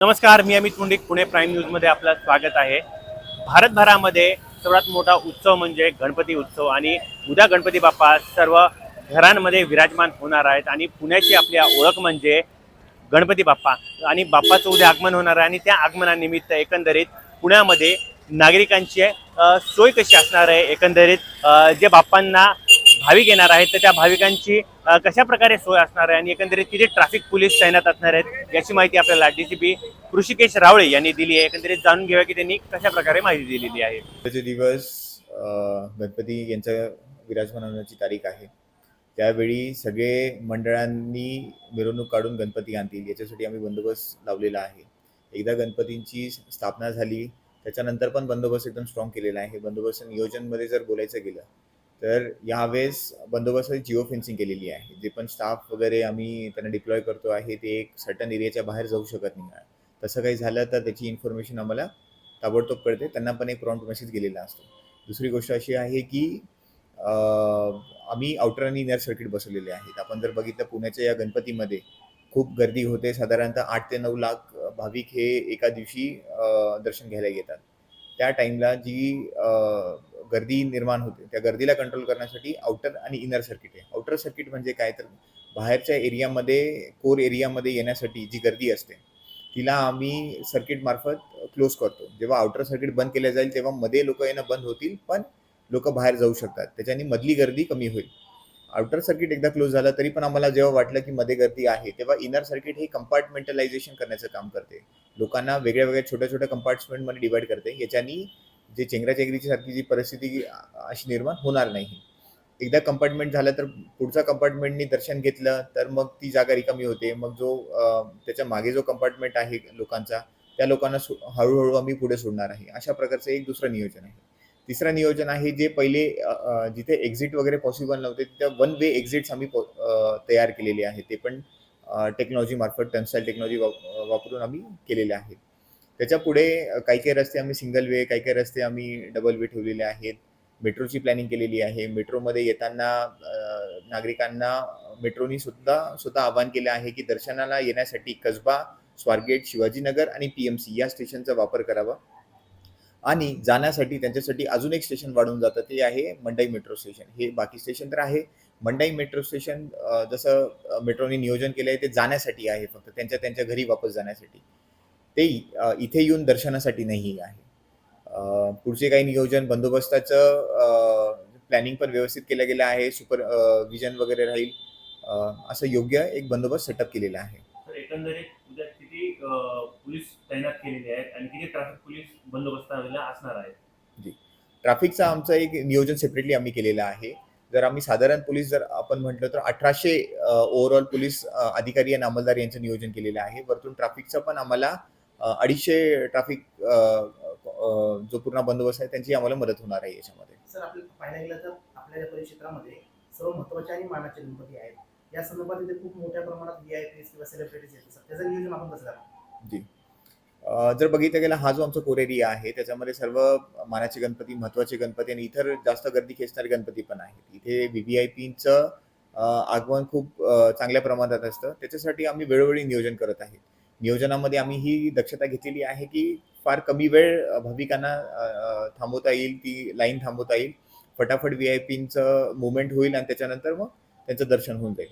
नमस्कार मी अमित मुंडिक पुणे प्राईम न्यूजमध्ये आपलं स्वागत आहे. भारतभरामध्ये सर्वात मोठा उत्सव म्हणजे गणपती उत्सव आणि उद्या गणपती बाप्पा सर्व घरांमध्ये विराजमान होणार आहेत आणि पुण्याची आपली ओळख म्हणजे गणपती बाप्पा आणि बाप्पाचं उद्या आगमन होणार आहे आणि त्या आगमनानिमित्त एकंदरीत पुण्यामध्ये नागरिकांची सोय कशी असणार आहे? एकंदरीत जे बाप्पांना भाविक येणार आहेत तर त्या भाविकांची कशा प्रकारे सोय असणार आहे आणि एकंदरीत किती ट्रॅफिक पोलीस तैनात असणार आहेत याची माहिती आपल्याला डीसीपी ऋषिकेश रावळे यांनी दिली आहे. एकंदरीत जाणून घेऊया की त्यांनी कशा प्रकारे माहिती दिलेली आहे. त्याचे दिवस गणपती यांचा विराजमान होण्याची तारीख आहे. त्यावेळी सगळे मंडळांनी मिरवणूक काढून गणपती आणतील याच्यासाठी आम्ही बंदोबस्त लावलेला आहे. एकदा गणपतींची स्थापना झाली त्याच्यानंतर पण बंदोबस्त एकदम स्ट्रॉंग केलेला आहे. बंदोबस्त नियोजनमध्ये जर बोलायचं गेलं तर यावेळेस बंदोबस्त जिओ फेन्सिंग केलेली आहे. जे पण स्टाफ वगैरे आम्ही त्यांना डिप्लॉय करतो आहे ते एक सर्टन एरियाच्या बाहेर जाऊ शकत नाही आहे. तसं काही झालं तर त्याची इन्फॉर्मेशन आम्हाला ताबडतोब कळते. त्यांना पण एक प्रॉम्प्ट मेसेज गेलेला असतो. दुसरी गोष्ट अशी आहे की आम्ही आउटर आणि इनर सर्किट बसवलेले आहेत. आपण जर बघितलं पुण्याच्या या गणपतीमध्ये खूप गर्दी होते. साधारणतः आठ ते नऊ लाख भाविक हे एका दिवशी दर्शन घ्यायला येतात. त्या टाईमला जी गर्दी निर्माण होते. त्या गर्दीला कंट्रोल करण्यासाठी आउटर आणि इनर सर्किट आहे. आउटर सर्किट म्हणजे काय? तर बाहेरच्या एरियामध्ये कोर एरियामध्ये येण्यासाठी जी गर्दी असते तिला आम्ही सर्किटमार्फत क्लोज करतो. जेव्हा आउटर सर्किट बंद केलं जाईल तेव्हा मध्ये लोक येणं बंद होतील पण लोक बाहेर जाऊ शकतात. त्याच्याने मधली गर्दी कमी होईल. आउटर सर्किट एकदा क्लोज झालं तरी पण आम्हाला जेव्हा वाटलं की मध्ये गर्दी आहे तेव्हा इनर सर्किट हे कंपार्टमेंटलायझेशन करण्याचं काम करते. लोकांना वेगळ्या वेगळ्या छोट्या छोट्या कंपार्टमेंटमध्ये डिवाईड करते. याच्यानी जे चेंगराचेंगरीची सारखी जी परिस्थिती अशी निर्माण होणार नाही. एकदा कंपार्टमेंट झालं तर पुढच्या कंपार्टमेंटनी दर्शन घेतलं तर मग ती जागा रिकामी होते. मग जो त्याच्यामागे जो कंपार्टमेंट आहे लोकांचा त्या लोकांना सो- हळूहळू आम्ही पुढे सोडणार आहे. अशा प्रकारचं एक दुसरं नियोजन आहे. तिसरं नियोजन आहे जे पहिले जिथे एक्झिट वगैरे पॉसिबल नव्हते तिथे वन वे एक्झिट्स आम्ही तयार केलेले आहे. ते पण टेक्नॉलॉजी मार्फत टन्साईल टेक्नॉलॉजी वापरून आम्ही केलेले आहेत त्याच्या पुढे काही काही रस्ते आम्ही सिंगल वे काही काही रस्ते आम्ही डबल वे ठेवलेले आहेत. मेट्रोची प्लॅनिंग केलेली आहे. मेट्रोमध्ये येताना नागरिकांना मेट्रोनी सुद्धा स्वतः आवाहन केलं आहे की दर्शनाला येण्यासाठी कसबा स्वारगेट शिवाजीनगर आणि पी एम सी या स्टेशनचा वापर करावा. आणि जाण्यासाठी त्यांच्यासाठी अजून एक स्टेशन वाढून जातं ते आहे मंडई मेट्रो स्टेशन हे बाकी स्टेशन तर आहे. मंडई मेट्रो स्टेशन जसं मेट्रोने नियोजन केलं आहे ते जाण्यासाठी आहे फक्त. त्यांच्या त्यांच्या घरी वापस जाण्यासाठी. ते इथे येऊन दर्शनासाठी नाही आहे. पुढचे काही नियोजन बंदोबस्ताचं प्लॅनिंग पण व्यवस्थित केलं गेलं आहे. सुपर विजन वगैरे राहील. असं योग्य एक बंदोबस्त सेटअप केलेला आहे. एकंदरीत उद्या किती पोलीस तैनात केलेले आहेत आणि किती ट्रॅफिक पोलीस बंदोबस्ताला असणार आहेत? ट्रॅफिकचं आमचं एक नियोजन सेपरेटली आम्ही केलेलं आहे. जर आम्ही साधारण पोलीस जर आपण म्हटलं तर अठराशे ओव्हरऑल पोलीस अधिकारी आणि अंमलदार यांचं नियोजन केलेलं आहे. वरतून ट्रॅफिकचं पण आम्हाला अडीचशे ट्रॅफिक जो पूर्ण बंदोबस्त आहे त्यांची आम्हाला मदत होणार आहे याच्यामध्ये. सर आपल्याला पाहायला गेलं तर आपल्या परिक्षेत्रामध्ये सर्व आणि मानाचे गणपती आहेत. या संदर्भात इथे खूप मोठ्या प्रमाणात व्ही आय किंवा सेलिब्रिटीज येतात. सर त्याचं नियोजन आपण कसं करणार? जी. जर बघितलं गेलं हा जो आमचा कोर एरिया आहे त्याच्यामध्ये सर्व मानाचे गणपती महत्त्वाचे गणपती आणि इतर जास्त गर्दी खेचणारे गणपती पण आहेत. इथे व्ही व्ही आय पीचं आगमन खूप चांगल्या प्रमाणात असतं. त्याच्यासाठी आम्ही वेळोवेळी नियोजन करत आहे नियोजनामध्ये आम्ही ही दक्षता घेतलेली आहे की फार कमी वेळ भाविकांना थांबवता येईल ती लाईन थांबवता येईल. फटाफट व्ही आय पीचं मुवमेंट होईल आणि त्याच्यानंतर मग त्यांचं दर्शन होऊन जाईल.